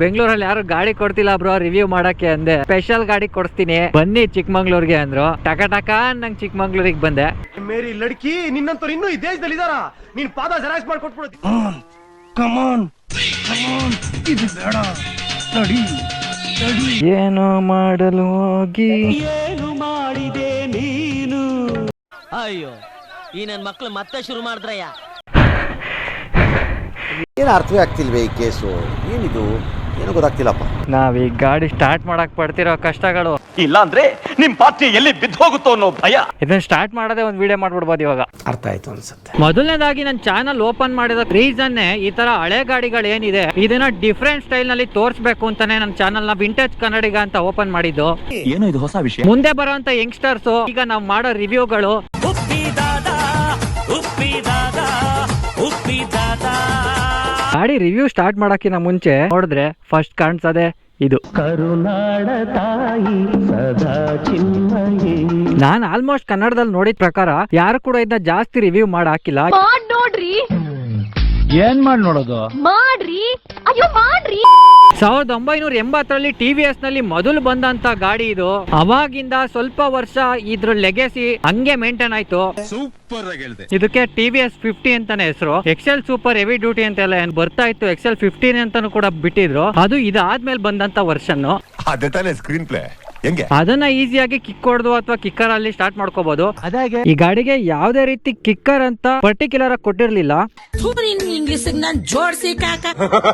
ಬೆಂಗಳೂರಲ್ಲಿ ಯಾರು ಗಾಡಿ ಕೊಡ್ತಿಲ್ಲ ಬ್ರೋ ರಿವ್ಯೂ ಮಾಡಕ್ಕೆ ಅಂದೆ. ಸ್ಪೆಷಲ್ ಗಾಡಿ ಕೊಡಿಸ್ತೀನಿ. ಬನ್ನಿ ಚಿಕ್ಕಮಂಗ್ಳೂರ್ಗೆ ಅಂದ್ರು. ಟಕ ಟಕ ನಂಗೆ ಚಿಕ್ಕಮಂಗ್ಳೂರಿಗೆ ಬಂದೆ. ಮೇರಿ ಲಡ್ಕಿ ನಿನ್ನಂತವ್ರು ಇನ್ನೂ ಈ ದೇಶದಲ್ಲಿ ಇದಾರ ನೀನ್ ಪಾದ ಜೆರಾಕ್ಸ್ ಮಾಡಿ ತಡಿ ಏನು ಮಾಡಲು ಹೋಗಿ? ಏನು ಮಾಡಿದೆ ನೀನು? ಅಯ್ಯೋ ಈ ನನ್ನ ಮಕ್ಳು ಮತ್ತೆ ಶುರು ಮಾಡಿದ್ರಯ್ಯ. ಏನು ಅರ್ಥವೇ ಆಗ್ತಿಲ್ವೇ ಈ ಕೇಸು? ಏನಿದು? ಏನೂ ಗೊತ್ತಾಗ್ತಿಲ್ಲಪ್ಪ. ನಾವ್ ಈ ಗಾಡಿ ಸ್ಟಾರ್ಟ್ ಮಾಡಕ್ ಪಡ್ತಿರೋ ಕಷ್ಟಗಳು. ಇಲ್ಲ ಅಂದ್ರೆ ನಿಮ್ ಪಾರ್ಟಿ ಎಲ್ಲಿ ಬಿದ್ದು ಹೋಗುತ್ತೋ ಅನ್ನೋ ಭಯ. ಇದನ್ನ ಸ್ಟಾರ್ಟ್ ಮಾಡದೆ ಒಂದು ವಿಡಿಯೋ ಮಾಡ್ಬಿಡ್ಬೋದು ಇವಾಗ. ಅರ್ಥ ಆಯ್ತು ಅನ್ಸುತ್ತೆ. ಮೊದಲನೇದಾಗಿ ನನ್ನ ಚಾನಲ್ ಓಪನ್ ಮಾಡಿದ ರೀಸನ್ ಈ ತರ ಹಳೆ ಗಾಡಿಗಳು ಏನಿದೆ ಇದನ್ನ ಡಿಫ್ರೆಂಟ್ ಸ್ಟೈಲ್ನಲ್ಲಿ ತೋರಿಸ್ಬೇಕು ಅಂತಾನೆ ನನ್ನ ಚಾನಲ್ನ ವಿಂಟೇಜ್ ಕನ್ನಡಿಗ ಅಂತ ಓಪನ್ ಮಾಡಿದ್ದು. ಏನೋ ಇದು ಹೊಸ ವಿಷಯ. ಮುಂದೆ ಬರುವಂತ ಯಂಗ್ಸ್ಟರ್ಸ್ ಈಗ ನಾವು ಮಾಡೋ ರಿವ್ಯೂಗಳು ಗಾಡಿ ರಿವ್ಯೂ ಸ್ಟಾರ್ಟ್ ಮಾಡೋಕ್ಕಿಂತ ಮುಂಚೆ ನೋಡಿದ್ರೆ ಫಸ್ಟ್ ಕಾಣಿಸದೆ ಇದು. ನಾನು ಆಲ್ಮೋಸ್ಟ್ ಕನ್ನಡದಲ್ಲಿ ನೋಡಿದ ಪ್ರಕಾರ ಯಾರು ಕೂಡ ಇದನ್ನ ಜಾಸ್ತಿ ರಿವ್ಯೂ ಮಾಡಿ ಹಾಕಿಲ್ಲ ನೋಡ್ರಿ. ಏನ್ ಮಾಡಿ ನೋಡೋದು? ಮಾಡ್ರಿ. ಅಯ್ಯೋ ಮಾಡ್ರಿ. ಸಾವಿರದ ಒಂಬೈನೂರ ಎಂಬತ್ತರಲ್ಲಿ ಟಿ ವಿ ಎಸ್ನಲ್ಲಿ ಮೊದಲು ಬಂದಂತ ಗಾಡಿ ಇದು. ಅವಾಗಿಂದ ಸ್ವಲ್ಪ ವರ್ಷ ಇದ್ರ ಲೆಗೆಸಿ ಹಂಗೆ ಮೇಂಟೈನ್ ಆಯ್ತು. ಇದಕ್ಕೆ ಟಿ ವಿ ಎಸ್ ಫಿಫ್ಟಿ ಅಂತಾನೆ ಹೆಸರು. ಎಕ್ಸೆಲ್ ಸೂಪರ್ ಹೆವಿ ಡ್ಯೂಟಿ ಅಂತೆಲ್ಲ ಏನ್ ಬರ್ತಾ ಇತ್ತು ಎಕ್ಸೆಲ್ ಫಿಫ್ಟೀನ್ ಅಂತಾನು ಕೂಡ ಬಿಟ್ಟಿದ್ರು. ಅದು ಇದಾದ್ಮೇಲೆ ಬಂದಂತ ವರ್ಷನ್ ಅದೇ ತಾನೇ ಸ್ಕ್ರೀನ್ ಪ್ಲೇ ಹೆಂಗೆ? ಅದನ್ನ ಈಸಿಯಾಗಿ ಕಿಕ್ ಹೊಡೆದು ಅಥವಾ ಕಿಕ್ಕರ್ ಅಲ್ಲಿ ಸ್ಟಾರ್ಟ್ ಮಾಡ್ಕೋಬಹುದು ಈ ಗಾಡಿಗೆ ಯಾವ್ದೇ ರೀತಿ ಕಿಕ್ಕರ್ ಅಂತ ಪರ್ಟಿಕ್ಯುಲರ್ ಆಗಿ ಕೊಟ್ಟಿರ್ಲಿಲ್ಲ. ಇಂಗ್ಲಿಷ್ ನಾನ್ ಜೋಡ್ಸಿ ಕಾಕ.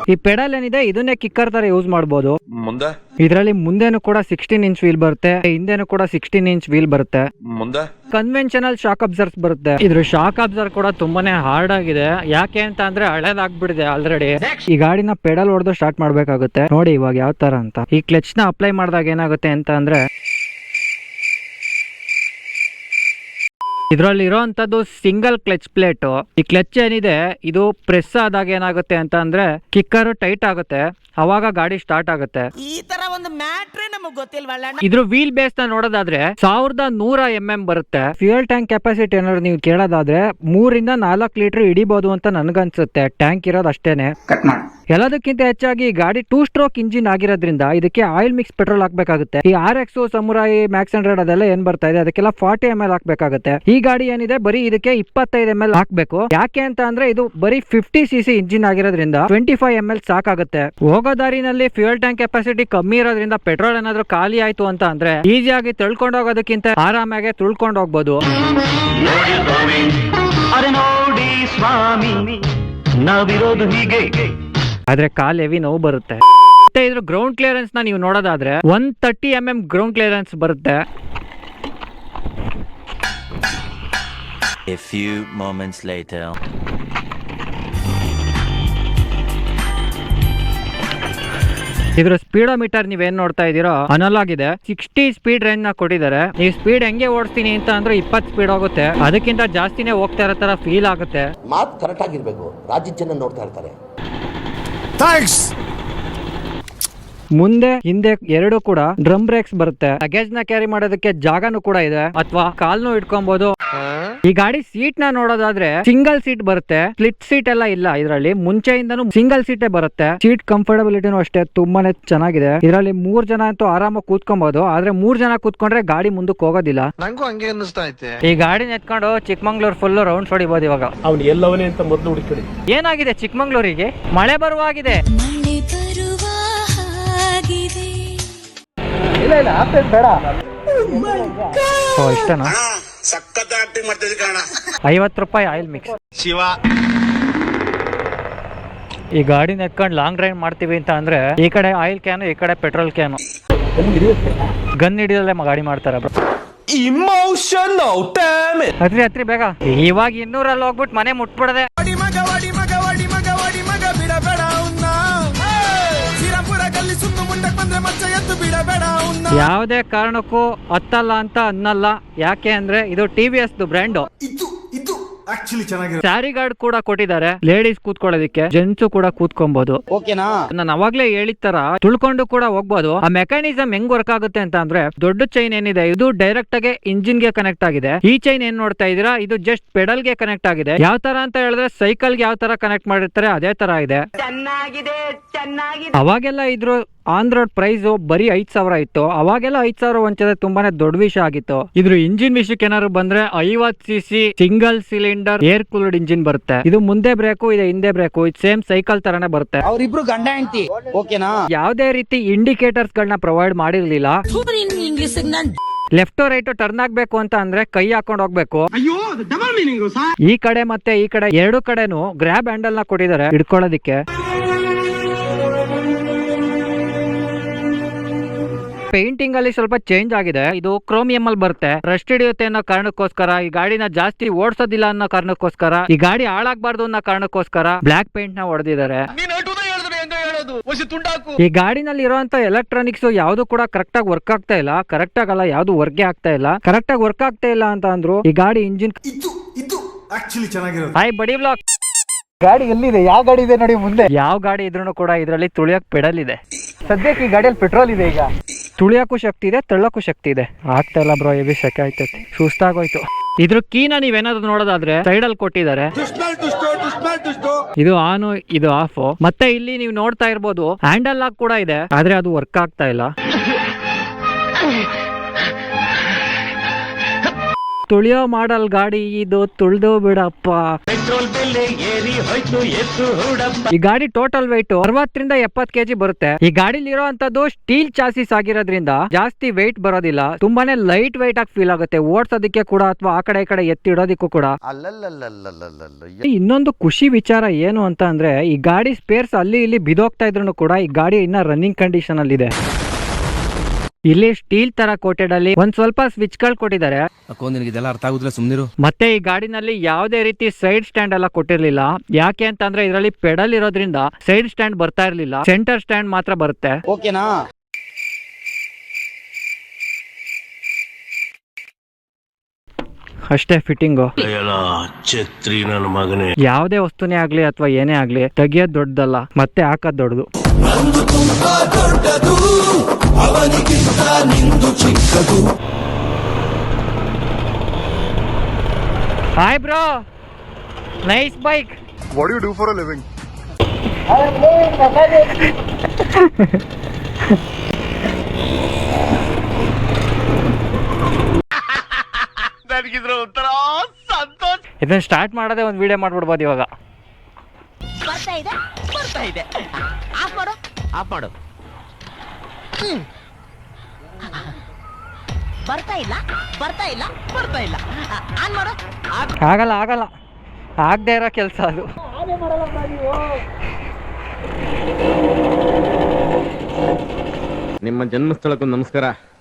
ಈ ಪೆಡಲ್ ಏನಿದೆ ಇದನ್ನೇ ಕಿಕ್ಕರ್ ತರ ಯೂಸ್ ಮಾಡಬಹುದು ಮುಂದೆ? ಇದರಲ್ಲಿ ಮುಂದೆನೂ ಕೂಡ ಸಿಕ್ಸ್ಟೀನ್ ಇಂಚ್ ವೀಲ್ ಬರುತ್ತೆ ಹಿಂದೆನೂ ಕೂಡ ಸಿಕ್ಸ್ಟೀನ್ ಇಂಚ್ ವೀಲ್ ಬರುತ್ತೆ. ಮುಂದೆ? ಕನ್ವೆನ್ಷನಲ್ ಶಾಕ್ ಅಬ್ಸರ್ಸ್ ಬರುತ್ತೆ. ಇದ್ರ ಶಾಕ್ ಅಬ್ಸರ್ ಕೂಡ ತುಂಬಾನೇ ಹಾರ್ಡ್ ಆಗಿದೆ. ಯಾಕೆ ಅಂತ ಅಂದ್ರೆ ಹಳೇದಾಗ್ಬಿಡಿದೆ ಆಲ್ರೆಡಿ ಈ ಗಾಡಿನ ಪೆಡಲ್ ಹೊಡೆದು ಸ್ಟಾರ್ಟ್ ಮಾಡ್ಬೇಕಾಗುತ್ತೆ. ನೋಡಿ ಇವಾಗ ಯಾವ ತರ ಅಂತ. ಈ ಕ್ಲಚ್ನ ಅಪ್ಲೈ ಮಾಡಿದಾಗ ಏನಾಗುತ್ತೆ ಅಂತ ಅಂದ್ರೆ ಇದರಲ್ಲಿ ಇರೋಂಥದ್ದು ಸಿಂಗಲ್ ಕ್ಲಚ್ ಪ್ಲೇಟ್ ಈ ಕ್ಲಚ್ ಏನಿದೆ ಇದು ಪ್ರೆಸ್ ಆದಾಗ ಏನಾಗುತ್ತೆ ಅಂತ ಅಂದ್ರೆ ಕಿಕ್ಕರ್ ಟೈಟ್ ಆಗುತ್ತೆ. ಅವಾಗ ಗಾಡಿ ಸ್ಟಾರ್ಟ್ ಆಗುತ್ತೆ. ಈ ತರ ನಮಗ್ ಗೊತ್ತಿಲ್ವಲ್ಲ ಇದ್ರ ವೀಲ್ ಬೇಸ್ನ ನೋಡೋದಾದ್ರೆ ಸಾವಿರದ ನೂರ ಎಂ ಎಂ ಬರುತ್ತೆ. ಫ್ಯೂಯಲ್ ಟ್ಯಾಂಕ್ ಕೆಪಾಸಿಟಿ ಏನಾದ್ರು ನೀವು ಕೇಳೋದಾದ್ರೆ ಮೂರಿಂದ ನಾಲ್ಕು ಲೀಟರ್ ಹಿಡಿಬಹುದು ಅಂತ ನನ್ಗನ್ಸುತ್ತೆ. ಟ್ಯಾಂಕ್ ಇರೋದು ಅಷ್ಟೇನೆ. ಎಲ್ಲದಕ್ಕಿಂತ ಹೆಚ್ಚಾಗಿ ಗಾಡಿ ಟೂ ಸ್ಟ್ರೋಕ್ ಇಂಜಿನ್ ಆಗಿರೋದ್ರಿಂದ ಇದಕ್ಕೆ ಆಯಿಲ್ ಮಿಕ್ಸ್ ಪೆಟ್ರೋಲ್ ಹಾಕಬೇಕಾಗುತ್ತೆ. ಈ R X Samurai max hundred ಅದೆಲ್ಲ ಏನ್ ಬರ್ತಾ ಇದೆ? ಅದಕ್ಕೆಲ್ಲ ಫಾರ್ಟಿ ಎಂ ಎಲ್ ಹಾಕಬೇಕಾಗುತ್ತೆ. ಈ ಗಾಡಿ ಏನಿದೆ? ಬರೀ ಇದಕ್ಕೆ ಇಪ್ಪತ್ತೈದು ಎಂ ಎಲ್ ಹಾಕ್ಬೇಕು. ಯಾಕೆ ಅಂತ ಅಂದ್ರೆ ಇದು ಬರೀ ಫಿಫ್ಟಿ ಸಿ ಸಿ ಇಂಜಿನ್ ಆಗಿರೋದ್ರಿಂದ ಟ್ವೆಂಟಿ ಫೈವ್ ಎಂ ಎಲ್ ಸಾಕಾಗುತ್ತೆ. ಹೋಗೋ ದಾರಿನಲ್ಲಿ ಫ್ಯೂಯಲ್ ಟ್ಯಾಂಕ್ ಕೆಪಾಸಿಟಿ ಕಮ್ಮಿ ಇರೋದ್ರಿಂದ ಪೆಟ್ರೋಲ್ ಏನಾದ್ರೂ ಖಾಲಿ ಆಯ್ತು ಅಂತ ಅಂದ್ರೆ ಈಸಿಯಾಗಿ ತಳ್ಕೊಂಡು ಹೋಗೋದಕ್ಕಿಂತ ಆರಾಮಾಗಿ ತುಳ್ಕೊಂಡು ಹೋಗ್ಬೋದು. ಸ್ವಾಮಿ, ನಾವಿರೋದು ಹೀಗೆ. ಆದ್ರೆ ಕಾಲ್ ಹೆವಿ ನೋವು ಬರುತ್ತೆ. ಮತ್ತೆ ಇದ್ರ ಗ್ರೌಂಡ್ ಕ್ಲಿಯರೆನ್ಸ್ನ ನೀವು ನೋಡೋದಾದ್ರೆ one thirty M M ground clearance ಬರುತ್ತೆ. A few moments later. ಇದ್ರ ಸ್ಪೀಡೋಮೀಟರ್ ನೀವೇನ್ ನೋಡ್ತಾ ಇದೀರೋ ಅನಲಾಗ್ ಇದೆ ಸಿಕ್ಸ್ಟಿ ಸ್ಪೀಡ್ ರೇಂಜ್ನ ಕೊಟ್ಟಿದ್ದಾರೆ. ಈ ಸ್ಪೀಡ್ ಹೆಂಗೆ ಓಡಿಸ್ತೀನಿ ಅಂತ ಅಂದ್ರೆ ಇಪ್ಪತ್ ಸ್ಪೀಡ್ ಹೋಗುತ್ತೆ. ಅದಕ್ಕಿಂತ ಜಾಸ್ತಿನೇ ಹೋಗ್ತಾ ಇರೋ ತರ ಫೀಲ್ ಆಗುತ್ತೆ. ಮಾತು ಕರೆಕ್ಟ್ ಆಗಿರ್ಬೇಕು. ರಾಜ್ಯದ ಜನ ನೋಡ್ತಾ ಇರ್ತಾರೆ. Thanks! ಮುಂದೆ ಹಿಂದೆ ಎರಡು ಕೂಡ ಡ್ರಮ್ ಬ್ರೇಕ್ಸ್ ಬರುತ್ತೆ. ಲಗೇಜ್ನ ಕ್ಯಾರಿ ಮಾಡೋದಕ್ಕೆ ಜಾಗನು ಕೂಡ ಇದೆ. ಅಥವಾ ಕಾಲ್ನು ಇಟ್ಕೊಬಹುದು ಈ ಗಾಡಿ ಸೀಟ್ನ ನೋಡೋದಾದ್ರೆ ಸಿಂಗಲ್ ಸೀಟ್ ಬರುತ್ತೆ. ಸ್ಲಿಟ್ ಸೀಟ್ ಎಲ್ಲ ಇಲ್ಲ ಇದರಲ್ಲಿ. ಮುಂಚೆಯಿಂದನೂ ಸಿಂಗಲ್ ಸೀಟೇ ಬರುತ್ತೆ. ಸೀಟ್ ಕಂಫರ್ಟಬಿಲಿಟಿನೂ ಅಷ್ಟೇ ತುಂಬಾನೇ ಚೆನ್ನಾಗಿದೆ. ಇದರಲ್ಲಿ ಮೂರ್ ಜನ ಅಂತೂ ಆರಾಮಾಗಿ ಕೂತ್ಕೊಬಹುದು ಆದ್ರೆ ಮೂರ್ ಜನ ಕೂತ್ಕೊಂಡ್ರೆ ಗಾಡಿ ಮುಂದಕ್ಕೆ ಹೋಗೋದಿಲ್ಲ. ನಂಗೂ ಹಂಗೆ ಅನ್ನಿಸ್ತಾ ಐತೆ. ಈ ಗಾಡಿ ಎತ್ಕೊಂಡು ಚಿಕ್ಕಮಂಗ್ಳೂರ್ ಫುಲ್ ರೌಂಡ್ ಹೊಡಿಬಹುದು ಇವಾಗ. ಅವ್ನು ಎಲ್ಲವನೇ ಅಂತ ಮೊದಲು ಹುಡುಕಿ ಏನಾಗಿದೆ ಚಿಕ್ಕಮಂಗ್ಳೂರಿಗೆ? ಮಳೆ ಬರುವಾಗಿದೆ. ಓ ಇಷ್ಟನಾ? ಐವತ್ತು ರೂಪಾಯಿ ಆಯಿಲ್ ಮಿಕ್ಸ್. ಶಿವ. ಈ ಗಾಡಿನ ಎತ್ಕೊಂಡು ಲಾಂಗ್ ಡ್ರೈವ್ ಮಾಡ್ತೀವಿ ಅಂತ ಅಂದ್ರೆ ಈ ಕಡೆ ಆಯಿಲ್ ಕ್ಯಾನು ಈ ಕಡೆ ಪೆಟ್ರೋಲ್ ಕ್ಯಾನು ಗನ್ ಹಿಡಿದಲ್ಲೇ ಗಾಡಿ ಮಾಡ್ತಾರೆ ಬ್ರೋ ಇಮೋಷನಲ್ ಹತ್ರಿ ಹತ್ರಿ ಬೇಗ. ಇವಾಗ ಇನ್ನೂರಲ್ಲಿ ಹೋಗ್ಬಿಟ್ಟು ಮನೆ ಮುಟ್ಬಿಡದೆ. ಯಾವುದೇ ಕಾರಣಕ್ಕೂ ಹತ್ತಲ್ಲ ಅಂತ ಅನ್ನಲ್ಲ. ಯಾಕೆ ಅಂದ್ರೆ ಇದು T V S brand. Sari guard ಕೂಡ ಕೊಟ್ಟಿದ್ದಾರೆ. ಲೇಡೀಸ್ ಕೂತ್ಕೊಳ್ಳೋದಕ್ಕೆ ಜೆಂಟ್ಸ್ ಕೂಡ ಕೂತ್ಕೊಬಹುದು ಓಕೆನಾ? ನಾನು ಅವಾಗ್ಲೇ ಹೇಳಿದ ತರ ತುಳ್ಕೊಂಡು ಕೂಡ ಹೋಗ್ಬೋದು. ಆ ಮೆಕ್ಯಾನಿಸಮ್ ಹೆಂಗ್ ವರ್ಕ್ ಆಗುತ್ತೆ ಅಂತ ಅಂದ್ರೆ ದೊಡ್ಡ ಚೈನ್ ಏನಿದೆ ಇದು ಡೈರೆಕ್ಟ್ ಆಗಿ ಇಂಜಿನ್ಗೆ ಕನೆಕ್ಟ್ ಆಗಿದೆ. ಈ ಚೈನ್ ಏನ್ ನೋಡ್ತಾ ಇದೀರಾ ಇದು ಜಸ್ಟ್ ಪೆಡಲ್ಗೆ ಕನೆಕ್ಟ್ ಆಗಿದೆ. ಯಾವ ತರ ಅಂತ ಹೇಳಿದ್ರೆ ಸೈಕಲ್ಗೆ ಯಾವ ತರ ಕನೆಕ್ಟ್ ಮಾಡಿರ್ತಾರೆ ಅದೇ ತರ ಇದೆ. ಅವಾಗೆಲ್ಲ ಇದ್ರು ಆನ್ ರೋಡ್ ಪ್ರೈಸ್ ಬರೀ ಐದ್ ಸಾವಿರ ಇತ್ತು. ಅವಾಗೆಲ್ಲ ಐದ್ ಸಾವಿರ ವಂಚನೆ ತುಂಬಾನೇ ದೊಡ್ಡ ವಿಷಯ ಆಗಿತ್ತು. ಇದ್ರ ಇಂಜಿನ್ ವಿಷಯಕ್ಕೆ ಏನಾದ್ರು ಬಂದ್ರೆ ಐವತ್ C C single cylinder air cooled engine ಬರುತ್ತೆ. ಇದು ಮುಂದೆ ಬ್ರೇಕು ಇದೆ ಹಿಂದೆ ಬ್ರೇಕು. ಇದು ಸೇಮ್ ಸೈಕಲ್ ತರಾನೇ ಬರುತ್ತೆ. ಅವರಿಬ್ರು ಗಂಡ ಹೆಂಡತಿ. ಓಕೆನಾ? ಯಾವುದೇ ರೀತಿ ಇಂಡಿಕೇಟರ್ಸ್ ಗಳನ್ನ ಪ್ರೊವೈಡ್ ಮಾಡಿರ್ಲಿಲ್ಲ. ಲೆಫ್ಟ್ ರೈಟ್ ಟರ್ನ್ ಆಗ್ಬೇಕು ಅಂತ ಅಂದ್ರೆ ಕೈ ಹಾಕೊಂಡ್ ಹೋಗ್ಬೇಕು. ಅಯ್ಯೋ ಡಬಲ್ ಮೀನಿಂಗ್ ಈ ಕಡೆ ಮತ್ತೆ ಈ ಕಡೆ ಎರಡು ಕಡೆನು ಗ್ರಾಬ್ ಹ್ಯಾಂಡಲ್ನ ಕೊಟ್ಟಿದ್ದಾರೆ ಹಿಡ್ಕೊಳ್ಳೋದಿಕ್ಕೆ. ಪೇಂಟಿಂಗ್ ಅಲ್ಲಿ ಸ್ವಲ್ಪ ಚೇಂಜ್ ಆಗಿದೆ. ಇದು ಕ್ರೋಮಿಯಂ ಅಲ್ಲಿ ಬರುತ್ತೆ. ರಸ್ಟ್ ಹಿಡಿಯುತ್ತೆ ಅನ್ನೋ ಕಾರಣಕ್ಕೋಸ್ಕರ ಈ ಗಾಡಿನ ಜಾಸ್ತಿ ಓಡಿಸೋದಿಲ್ಲ ಅನ್ನೋ ಕಾರಣಕ್ಕೋಸ್ಕರ ಈ ಗಾಡಿ ಹಾಳಾಗಬಾರ್ದು ಅನ್ನೋ ಕಾರಣಕ್ಕೋಸ್ಕರ ಬ್ಲಾಕ್ ಪೇಂಟ್ನ ಹೊಡೆದಿದ್ದಾರೆ. ಈ ಗಾಡಿನಲ್ಲಿ ಇರುವಂತ ಎಲೆಕ್ಟ್ರಾನಿಕ್ಸ್ ಯಾವ್ದು ಕೂಡ ಕರೆಕ್ಟ್ ಆಗಿ ವರ್ಕ್ ಆಗ್ತಾ ಇಲ್ಲ. ಕರೆಕ್ಟ್ ಆಗಲ್ಲ ಯಾವ್ದು ವರ್ಕ್ ಆಗ್ತಾ ಇಲ್ಲ. ಕರೆಕ್ಟ್ ಆಗಿ ವರ್ಕ್ ಆಗ್ತಾ ಇಲ್ಲ ಅಂತ ಅಂದ್ರು ಈ ಗಾಡಿ ಇಂಜಿನ್ ಇದು ಇದು ಆಕ್ಚುಲಿ ಚೆನ್ನಾಗಿರೋದು. ಹಾಯ್ ಬಡಿ ಬ್ಲಾಕ್ ಗಾಡಿ ಎಲ್ಲಿದೆ? ಯಾವ ಗಾಡಿ ಇದೆ ನೋಡಿ ಮುಂದೆ. ಯಾವ ಗಾಡಿ ಇದ್ರೂ ಕೂಡ ಇದರಲ್ಲಿ ತುಳಿಯಕ್ ಪೆಡಲ್ ಇದೆ ಸದ್ಯಕ್ಕೆ ಈ ಗಾಡಿಯಲ್ಲಿ ಪೆಟ್ರೋಲ್ ಇದೆ ಈಗ. ತುಳಿಯಕ್ಕೂ ಶಕ್ತಿ ಇದೆ, ತಳ್ಳಕ್ಕೂ ಶಕ್ತಿ ಇದೆ. ಆಗ್ತಾ ಇಲ್ಲ ಬ್ರೋ ಎಬಿ ಸೆಕೆ ಆಯ್ತೈತಿ. ಸುಸ್ತಾಗೋಯ್ತು. ಇದ್ರ ಕೀನ ನೀವೇನಾದ್ರು ನೋಡೋದಾದ್ರೆ ಸೈಡ್ ಅಲ್ಲಿ ಕೊಟ್ಟಿದ್ದಾರೆ. ಇದು ಆನ್, ಇದು ಆಫ್. ಮತ್ತೆ ಇಲ್ಲಿ ನೀವು ನೋಡ್ತಾ ಇರ್ಬೋದು ಹ್ಯಾಂಡಲ್ ಲಾಕ್ ಕೂಡ ಇದೆ, ಆದ್ರೆ ಅದು ವರ್ಕ್ ಆಗ್ತಾ ಇಲ್ಲ. ತುಳಿಯೋ ಮಾಡಲ್ ಗಾಡಿ ಇದು ತುಳ್ದು ಬಿಡಪ್ಪ. ಪೆಟ್ರೋಲ್ ಬಿಲ್ ಎತ್ತು ಈ ಗಾಡಿ ಟೋಟಲ್ ವೆಯ್ಟ್ ಅರವತ್ತರಿಂದ ಎಪ್ಪತ್ ಕೆಜಿ ಬರುತ್ತೆ. ಈ ಗಾಡಿಲಿ ಇರೋಂತದ್ದು ಸ್ಟೀಲ್ ಚಾಸಿಸ್ ಆಗಿರೋದ್ರಿಂದ ಜಾಸ್ತಿ ವೆಯ್ಟ್ ಬರೋದಿಲ್ಲ. ತುಂಬಾನೇ ಲೈಟ್ ವೆಯ್ಟ್ ಆಗಿ ಫೀಲ್ ಆಗುತ್ತೆ. ಓಡ್ಸೋದಕ್ಕೆ ಕೂಡ ಅಥವಾ ಆ ಕಡೆ ಈ ಕಡೆ ಎತ್ತಿಡೋದಕ್ಕೂ ಕೂಡ. ಇನ್ನೊಂದು ಖುಷಿ ವಿಚಾರ ಏನು ಅಂತ ಅಂದ್ರೆ ಈ ಗಾಡಿ ಸ್ಪೇರ್ಸ್ ಅಲ್ಲಿ ಇಲ್ಲಿ ಬಿದೋಗ್ತಾ ಇದ್ರು ಕೂಡ ಈ ಗಾಡಿ ಇನ್ನ ರನ್ನಿಂಗ್ ಕಂಡೀಷನ್ ಅಲ್ಲಿ ಇದೆ ಇಲ್ಲಿ ಸ್ಟೀಲ್ ತರ ಕೋಟೆಡ್ ಅಲ್ಲಿ ಒಂದ್ ಸ್ವಲ್ಪ ಸ್ವಿಚ್ಗಳು ಕೊಟ್ಟಿದ್ದಾರೆ. ಇದೆಲ್ಲ ಅರ್ಥ ಆಗುದಿಲ್ಲ ಸುಮ್ನಿರು. ಮತ್ತೆ ಈ ಗಾಡಿನಲ್ಲಿ ಯಾವುದೇ ರೀತಿ ಸೈಡ್ ಸ್ಟ್ಯಾಂಡ್ ಎಲ್ಲ ಕೊಟ್ಟಿರ್ಲಿಲ್ಲ. ಯಾಕೆ ಅಂತಂದ್ರೆ ಇದರಲ್ಲಿ ಪೆಡಲ್ ಇರೋದ್ರಿಂದ ಸೈಡ್ ಸ್ಟ್ಯಾಂಡ್ ಬರ್ತಾ ಇರ್ಲಿಲ್ಲ. ಸೆಂಟರ್ ಸ್ಟ್ಯಾಂಡ್ ಮಾತ್ರ ಬರುತ್ತೆ. ಓಕೆನಾ? ಅಷ್ಟೇ ಫಿಟ್ಟಿಂಗು. ಛತ್ರಿ ನನ್ನ ಮಗನೇ. ಯಾವುದೇ ವಸ್ತುನೇ ಆಗ್ಲಿ ಅಥವಾ ಏನೇ ಆಗ್ಲಿ ತೆಗಿಯೋದ್ ದೊಡ್ಡದಲ್ಲ ಮತ್ತೆ ಹಾಕೋದ್ ದೊಡ್ಡದು. Hi bro nice bike what you do for a living ನನಗಿದ್ರ ಒಂಥರ ಸಂತೋಷ. ಇದನ್ನ ಸ್ಟಾರ್ಟ್ ಮಾಡೋದೇ ಒಂದು ವಿಡಿಯೋ ಮಾಡ್ಬಿಡ್ಬೋದು ಇವಾಗ. ಬರ್ತಾ ಇದೆ ಬರ್ತಾ ಇದೆ. ಆಫ್ ಮಾಡು. ಆಫ್ ಮಾಡು. ಬರ್ತಾ ಇಲ್ಲ ಬರ್ತಾ ಇಲ್ಲ ಬರ್ತಾ ಇಲ್ಲ. ಆನ್ ಮಾಡು. ಆಗಲ್ಲ ಆಗಲ್ಲ. ಆಗದೆ ಇರೋ ಕೆಲಸ ಅದು. ನಿಮ್ಮ ಜನ್ಮಸ್ಥಳಕ್ಕೂ ನಮಸ್ಕಾರ.